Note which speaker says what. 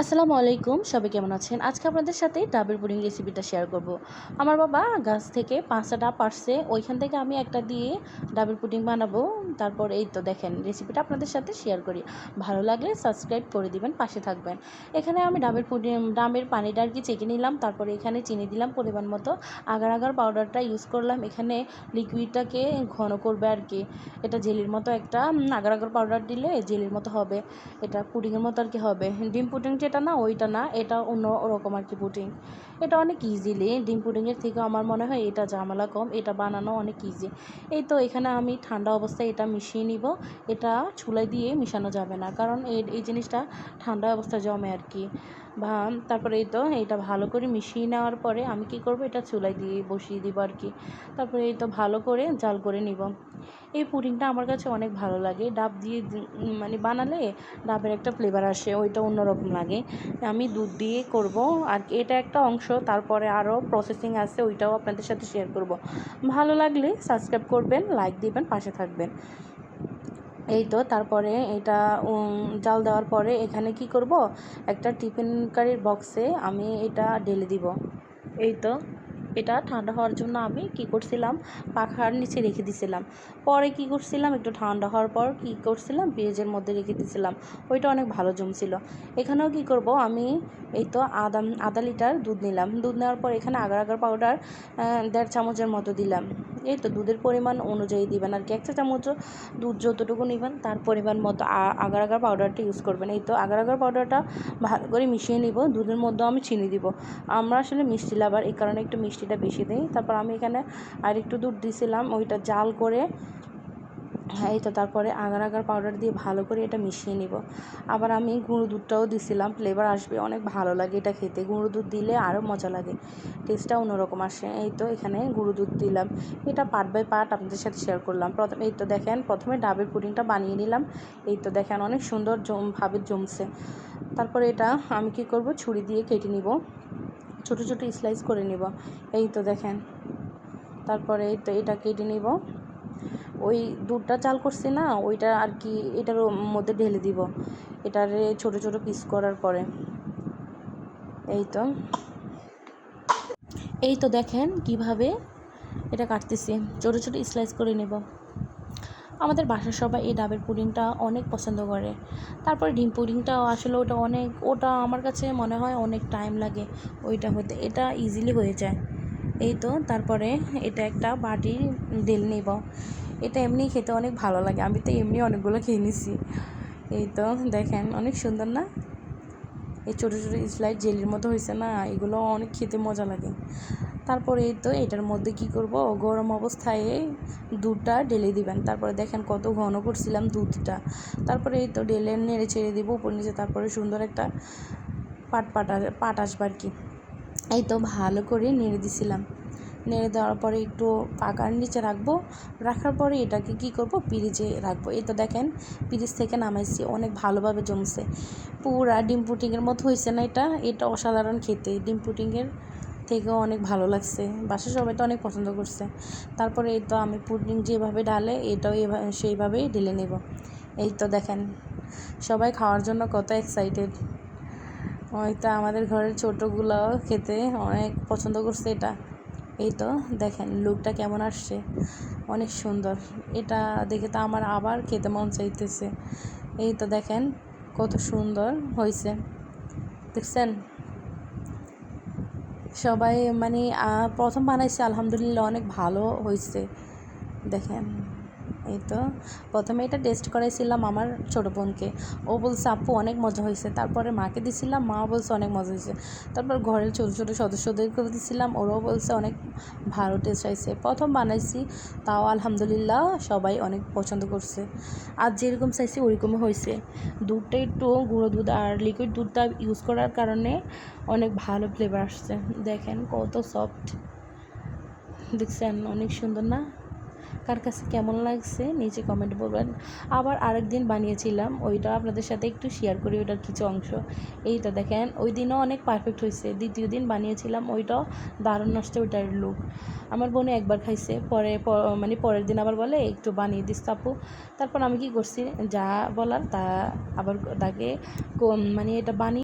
Speaker 1: আসসালামু আলাইকুম, সবাই কেমন আছেন? আজকে আপনাদের সাথে ডাবের পুডিং রেসিপিটা শেয়ার করব। আমার বাবা গাছ থেকে পাঁচটা ডাব পারছে, ওইখান থেকে আমি একটা দিয়ে ডাবের পুডিং বানাবো। তারপর এই তো দেখেন, রেসিপিটা আপনাদের সাথে শেয়ার করি। ভালো লাগলে সাবস্ক্রাইব করে দিবেন, পাশে থাকবেন। এখানে আমি ডাবের পুডিং ডাবের পানিটা আর কি চেকে নিলাম, তারপরে এখানে চিনি দিলাম পরিমাণ মতো। আগার আগার পাউডারটা ইউজ করলাম, এখানে লিকুইডটাকে ঘন করবে আর কি। এটা জেলির মতো একটা আগার আগার পাউডার দিলে জেলির মতো হবে। এটা পুডিংয়ের মতো আর কি হবে। ডিম পুডিং যেটা না, ওইটা না, এটা অন্য রকম আর কি পুডিং এটা অনেক ইজিলি ডিম পুডিংয়ের থেকে আমার মনে হয় এটা ঝামেলা কম, এটা বানানো অনেক ইজি এই তো এখানে আমি ঠান্ডা অবস্থায় এটা মিশিয়ে নিব, এটা চুলায় দিয়ে মিশানো যাবে না, কারণ এই জিনিসটা ঠান্ডা অবস্থায় জমে আর কি বা তারপরে এই তো এটা ভালো করে মিশিয়ে নেওয়ার পরে আমি কি করব? এটা চুলায় দিয়ে বসিয়ে দিব আর কি। তারপরে এই তো ভালো করে জাল করে নিব। এই পুডিংটা আমার কাছে অনেক ভালো লাগে। ডাব দিয়ে মানে বানালে ডাবের একটা ফ্লেভার আসে, ওইটা অন্যরকম লাগে। আমি দুধ দিয়ে করব। আর এটা একটা অংশ, তারপরে আরও প্রসেসিং আছে, ওইটাও আপনাদের সাথে শেয়ার করব। ভালো লাগলে সাবস্ক্রাইব করবেন লাইক দিবেন, পাশে থাকবেন। এই তো তারপরে এটা জাল দেওয়ার পরে এখানে কি করব? একটা টিফিন কারির বক্সে আমি এটা ঢেলে দিব। এই তো, এটা ঠান্ডা হওয়ার জন্য আমি কি করছিলাম? পাখার নিচে রেখে দিছিলাম। পরে কি করছিলাম? একটু ঠান্ডা হওয়ার পর কি করছিলাম? পেঁয়াজের মধ্যে রেখে দিছিলাম। ওইটা অনেক ভালো জমছিল। এখানেও কি করব? আমি এই তো আদা আধা লিটার দুধ নিলাম। দুধ নেওয়ার পর এখানে আগার আগার পাউডার দেড় চামচের মতো দিলাম। এই তো দুধের পরিমাণ অনুযায়ী দিবেন আর কি। একটা চামচ দুধ যতটুকু নেবেন, তার পরিমাণ মতো আগার আগার পাউডারটা ইউজ করবেন। এই তো আগার আগার পাউডারটা ভালো করে মিশিয়ে নিব, দুধের মধ্যেও আমি চিনি দিব। আমরা আসলে মিষ্টি লাভার, এই কারণে একটু মিষ্টিটা বেশি দিই। তারপর আমি এখানে আর একটু দুধ দিছিলাম, ওইটা জাল করে এই তো তারপরে আগার আগার পাউডার দিয়ে ভালো করে এটা মিশিয়ে নিব। আবার আমি গুঁড়ো দুধটাও দিছিলাম ফ্লেভার আসবে, অনেক ভালো লাগে এটা খেতে। গুঁড়ো দুধ দিলে আরও মজা লাগে টেস্টটা অন্যরকম আসে। এই তো এখানে গুঁড়ো দুধ দিলাম। এটা পার্ট বাই পার্ট আপনাদের সাথে শেয়ার করলাম। প্রথমে এই তো দেখেন, প্রথমে ডাবের পুডিংটা বানিয়ে নিলাম। এই তো দেখেন, অনেক সুন্দর জম ভাবে জমছে। তারপরে এটা আমি কি করব, ছুরি দিয়ে কেটে নিব। ছোট ছোট স্লাইস করে নিব। এই তো দেখেন। তারপরে এই তো এটা কেটে নিব। ওই দুধটা চাল করছি না, ওইটা আর কি এটার মধ্যে ঢেলে দিব। এটারে ছোট ছোট পিস করার পরে। এই তো। এই তো দেখেন কীভাবে এটা কাটতেছি। ছোট ছোট স্লাইস করে নেব। আমাদের বাসার সবাই এই ডাবের পুডিংটা অনেক পছন্দ করে। তারপরে ডিম পুডিংটাও আসলে ওটা অনেক, ওটা আমার কাছে মনে হয় অনেক টাইম লাগে ওইটা হতে, এটা ইজিলি হয়ে যায়। এই তো, তারপরে এটা একটা বাটির ডেল নেব। এটা এমনি খেতে অনেক ভালো লাগে। আমি তো এমনি অনেকগুলো খেয়ে নিছি। এই তো দেখেন, অনেক সুন্দর না? এই ছোটো ছোটো স্লাইড জেলির মতো হয়েছে না? এগুলো অনেক খেতে মজা লাগে। তারপরে এই তো এটার মধ্যে কি করব? গরম অবস্থায় দুধটা ঢেলে দিবেন। তারপরে দেখেন কত ঘন করছিলাম দুধটা। তারপরে এই তো ঢেলে নেড়ে ছেড়ে দিব উপর নিচে। তারপরে সুন্দর একটা পাট পাট পাট আসবে আর কি। এই তো ভালো করে নেড়ে দিছিলাম। নেড়ে দেওয়ার পরে একটু পাকার নিচে রাখব। রাখার পরে এটাকে কি করব? পিরিজে রাখব। এই তো দেখেন পিরিজ থেকে নামাইছি। অনেক ভালোভাবে জমছে। পুরা ডিম পুটিংয়ের মতো হয়েছে না এটা? এটা অসাধারণ খেতে। ডিম পুটিংয়ের থেকেও অনেক ভালো লাগছে। বাসা সবাই তো অনেক পছন্দ করছে। তারপরে এই তো আমি পুডিং যেভাবে ঢালে, এটাও এভাবে সেইভাবেই ঢেলে নেব। এই তো দেখেন, সবাই খাওয়ার জন্য কত এক্সাইটেড ওই তো আমাদের ঘরের ছোটোগুলোও খেতে অনেক পছন্দ করছে এটা। এই তো দেখেন লুকটা কেমন আসছে? অনেক সুন্দর। এটা দেখে তো আমার আবার খেতে মন চাইতেছে। এই তো দেখেন, কত সুন্দর হয়েছে দেখছেন? সবাই মানে প্রথম বানাইছে, আলহামদুলিল্লাহ অনেক ভালো হয়েছে দেখেন। এই তো। প্রথমে এটা টেস্ট করাইছিলাম আমার ছোটো বোনকে। ও বলছে, আপু, অনেক মজা হয়েছে তারপরে মাকে দিছিলাম মা বলছে, অনেক মজা হয়েছে তারপর ঘরের ছোটো ছোটো সদস্যদেরকে দিছিলাম, ওরাও বলছে, অনেক ভালো টেস্ট হয়েছে প্রথম বানাইছি, তাও আলহামদুলিল্লাহ সবাই অনেক পছন্দ করছে। আর যেরকম চাইছি, ওরকমই হয়েছে দুধটা একটু গুঁড়ো দুধ আর লিকুইড দুধটা ইউজ করার কারণে অনেক ভালো ফ্লেভার আসছে। দেখেন কত সফট দেখছেন, অনেক সুন্দর না? কার কাছে কেমন লাগছে নিচে কমেন্ট বলবেন। আবার আরেক দিন বানিয়েছিলাম, ওইটা আপনাদের সাথে একটু শেয়ার করি, ওইটার কিছু অংশ। এইটা দেখেন, ওই দিনও অনেক পারফেক্ট হয়েছে। দ্বিতীয় দিন বানিয়েছিলাম, ওইটাও দারুণ নষ্ট ওইটার লুক আমার বোনে একবার খাইছে, পরে মানে পরের দিন আবার বলে, একটু বানিয়ে দিস আপু। তারপর আমি কি করছি, যা বলার তা আবার তাকে মানে এটা বানিয়ে